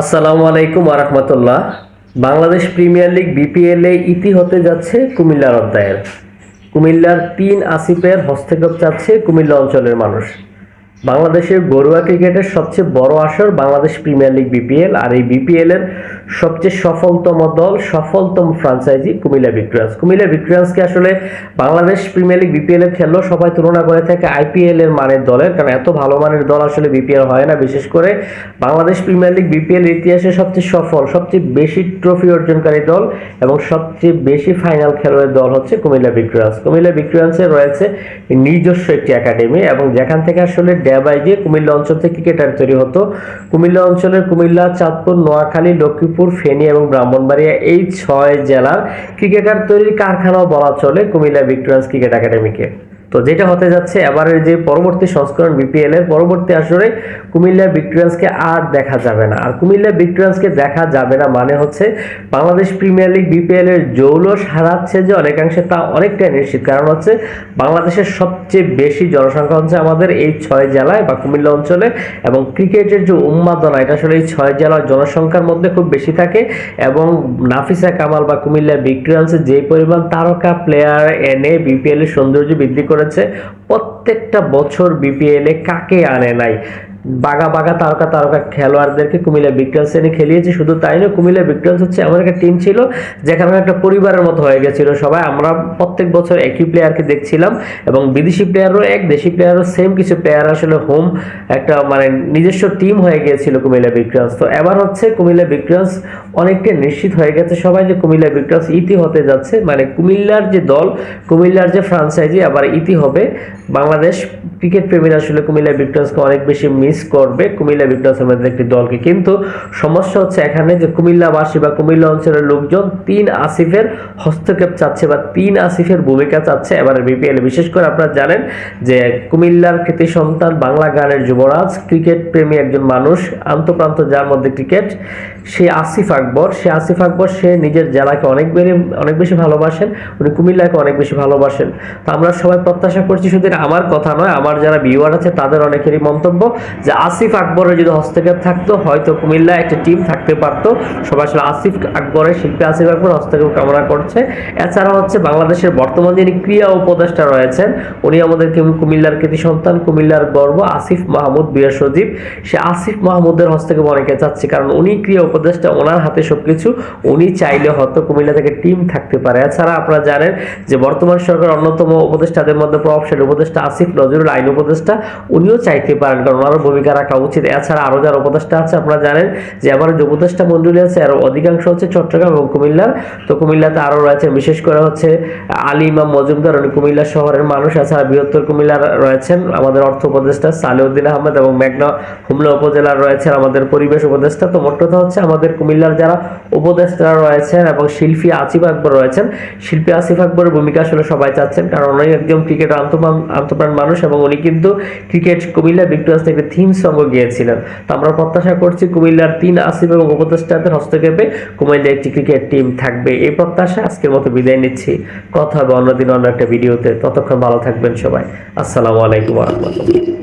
আসসালামু আলাইকুম আরহামতুল্লাহ বাংলাদেশ প্রিমিয়ার লিগ বিপিএল এ ইতি হতে যাচ্ছে কুমিল্লার অধ্যায়ের কুমিল্লার তিন আসিফের হস্তক্ষেপ চাচ্ছে কুমিল্লা অঞ্চলের মানুষ। বাংলাদেশের ঘরোয়া ক্রিকেটের সবচেয়ে বড় আসর বাংলাদেশ প্রিমিয়ার লিগ বিপিএল, আর এই বিপিএল এর সবচেয়ে সফলতম দল, সফলতম ফ্রাঞ্চাইজি কুমিল্লা ভিক্টোরিয়ান্স। কুমিল্লা ভিক্টোরিয়ান্সকে আসলে বাংলাদেশ প্রিমিয়ার লিগ বিপিএল এর খেললেও সবাই তুলনা করে থাকে আইপিএল এর মানের দলের, কারণ এত ভালো মানের দল আসলে বিপিএল হয় না। বিশেষ করে বাংলাদেশ প্রিমিয়ার লিগ বিপিএল ইতিহাসে সবচেয়ে সফল, সবচেয়ে বেশি ট্রফি অর্জনকারী দল এবং সবচেয়ে বেশি ফাইনাল খেলোয়াড়ের দল হচ্ছে কুমিল্লা ভিক্টোরিয়ান্স। কুমিল্লা ভিক্টোরিয়ান্সের রয়েছে নিজস্ব একটি একাডেমি এবং যেখান থেকে আসলে ড্যাবাই দিয়ে কুমিল্লা অঞ্চল থেকে ক্রিকেটার তৈরি হতো। কুমিল্লা অঞ্চলের কুমিল্লা, চাঁদপুর, নোয়াখালী, লক্ষ্মীপুর, ফেনী এবং ব্রাহ্মণবাড়িয়া এই ছয় জেলার ক্রিকেটার তৈরির কারখানাও বলা চলে কুমিল্লা ভিক্টোরিয়ান্স ক্রিকেট একাডেমিকে। তো যেটা হতে যাচ্ছে এবারের যে পরবর্তী সংস্করণ বিপিএল এর পরবর্তী আসরে কুমিল্লা ভিক্টোরিয়ান্সকে আর দেখা যাবে না। আর কুমিল্লা ভিক্টোরিয়ান্সকে দেখা যাবে না মানে হচ্ছে বাংলাদেশ প্রিমিয়ার লিগ বিপিএল এর জৌলস হারাচ্ছে যে অনেকাংশে তা অনেকটাই নিশ্চিত। কারণ হচ্ছে বাংলাদেশের সবচেয়ে বেশি জনসংখ্যা হচ্ছে আমাদের এই ছয় জেলায় বা কুমিল্লা অঞ্চলে এবং ক্রিকেটের যে উন্মাদনা, এটা আসলে এই ছয় জেলার জনসংখ্যার মধ্যে খুব বেশি থাকে এবং নাফিসা কামাল বা কুমিল্লা ভিক্টোরিয়ান্সের যে পরিমাণ তারকা প্লেয়ার এনে বিপিএল এর সৌন্দর্য বৃদ্ধি করেছে প্রত্যেকটা বছর বিপিএলে কাকে আনে নাই? বাগা বাগা তারকা তারকা খেলোয়াড়দেরকে কুমিল্লা ভিক্টোরিয়ান্স এনে খেলিয়েছে। শুধু তাই নয়, কুমিল্লা ভিক্টোরিয়ান্স হচ্ছে এমন একটা টিম ছিল যেখানে একটা পরিবারের মতো হয়ে গেছিল সবাই। আমরা প্রত্যেক বছর একই প্লেয়ারকে দেখছিলাম এবং বিদেশি প্লেয়ারও এক, দেশি প্লেয়ারও সেম কিছু প্লেয়ার আসলে হোম একটা মানে নিজস্ব টিম হয়ে গিয়েছিল কুমিল্লা ভিক্টোরিয়ান্স তো এবার হচ্ছে কুমিল্লা ভিক্টোরিয়ান্স অনেকটা নিশ্চিত হয়ে গেছে সবাই যে কুমিল্লা ভিক্টোরিয়ান্স ইতি হতে যাচ্ছে। মানে কুমিল্লার যে দল, কুমিল্লার যে ফ্রাঞ্চাইজি আবার ইতি হবে। বাংলাদেশ ক্রিকেট প্রেমীরা আসলে কুমিল্লা ভিক্টোরিয়ান্সকে অনেক বেশি মিস করবে। কুমিল্লা ভিক্টোরিয়ান্সের মধ্যে একটি দলকে। কিন্তু সমস্যা হচ্ছে এখানে যে কুমিল্লাবাসী বা কুমিল্লা অঞ্চলের লোকজন তিন আসিফের হস্তক্ষেপ চাচ্ছে বা তিন আসিফের ভূমিকা চাচ্ছে এবারে বিপিএল। বিশেষ করে আপনারা জানেন যে কুমিল্লার কৃতি সন্তান, বাংলা গানের যুবরাজ, ক্রিকেট প্রেমী একজন মানুষ, আন্তপ্রান্ত যার মধ্যে ক্রিকেট, সে আসিফ আকবর। সে আসিফ আকবর, সে নিজের জেলাকে অনেক বেড়ে, অনেক বেশি ভালোবাসেন। উনি কুমিল্লাকে অনেক বেশি ভালোবাসেন। তো আমরা সবাই প্রত্যাশা করছি শুধু আমার কথা নয় আমার যারা ভিউয়ার আছে, তাদের অনেকেরই মন্তব্য যে আসিফ আকবরের যদি হস্তক্ষেপ থাকতো, হয়তো কুমিল্লা একটা টিম থাকতে পারতো। সবাই আসলে আসিফ আকবরের শিল্পী আসিফ আকবর হস্তক্ষেপ কামনা করছে। এছাড়া হচ্ছে বাংলাদেশের বর্তমান যিনি ক্রিয়া উপদেষ্টা রয়েছেন, উনি আমাদের কিম- কুমিল্লার কৃতি সন্তান, কুমিল্লার গর্ব, আসিফ মাহমুদ বিয়া সজীব সে আসিফ মাহমুদের হস্তক্ষেপ অনেকে চাচ্ছে, কারণ উনি ক্রিয়া উপদেষ্টা, ওনার হাতে সবকিছু উনি চাইলে হয়তো কুমিল্লা থেকে টিম থাকতে পারে। এছাড়া আপনারা জানেন যে বর্তমান সরকার অন্যতম উপদেষ্টাদের মধ্যে প্রভাবশালী উপদেষ্টা আসিফ নজরুল আইন উপদেষ্টা, উনিও চাইতে পারেন, কারণ ওনারও ভূমিকা রাখা উচিত। এছাড়া আরও যারা উপদেষ্টা আছে, আপনারা জানেন যে আমার যে উপদেষ্টা মন্ডলী আছে আর অধিকাংশ হচ্ছে চট্টগ্রাম এবং কুমিল্লার। তো কুমিল্লাতে আরও রয়েছে বিশেষ করে হচ্ছে আলী ইমাম মজুমদার, উনি কুমিল্লা শহরের মানুষ। এছাড়া বৃহত্তর কুমিল্লার রয়েছেন আমাদের অর্থ উপদেষ্টা সালেউদ্দিন আহমেদ এবং মেঘনা হুমলা উপজেলার রয়েছেন আমাদের পরিবেশ উপদেষ্টা। তো মোট কথা হচ্ছে, আমাদের কুমিল্লার যারা উপদেষ্টা রয়েছেন এবং শিল্পী আসিফ আকবর রয়েছেন, শিল্পী আসিফ আকবরের ভূমিকা আসলে সবাই চাচ্ছেন, কারণ উনি একজন ক্রিকেট আন্তপ্রাণ আন্তপ্রাণ মানুষ এবং উনি কিন্তু ক্রিকেট কুমিল্লা ভিক্টোরিয়াস থেকে থিম সঙ্গ গিয়েছিলেন। তো আমরা প্রত্যাশা করছি কুমিল্লার তিন আসিফ এবং উপদেষ্টাদের হস্তক্ষেপে কুমিল্লা একটি ক্রিকেট টিম থাকবে। এই প্রত্যাশা আজকের মতো বিদায় নিচ্ছি। কথা হবে অন্যদিন অন্য একটা ভিডিওতে। ততক্ষণ ভালো থাকবেন সবাই। আসসালামু আলাইকুম রহমতুল্লাহ।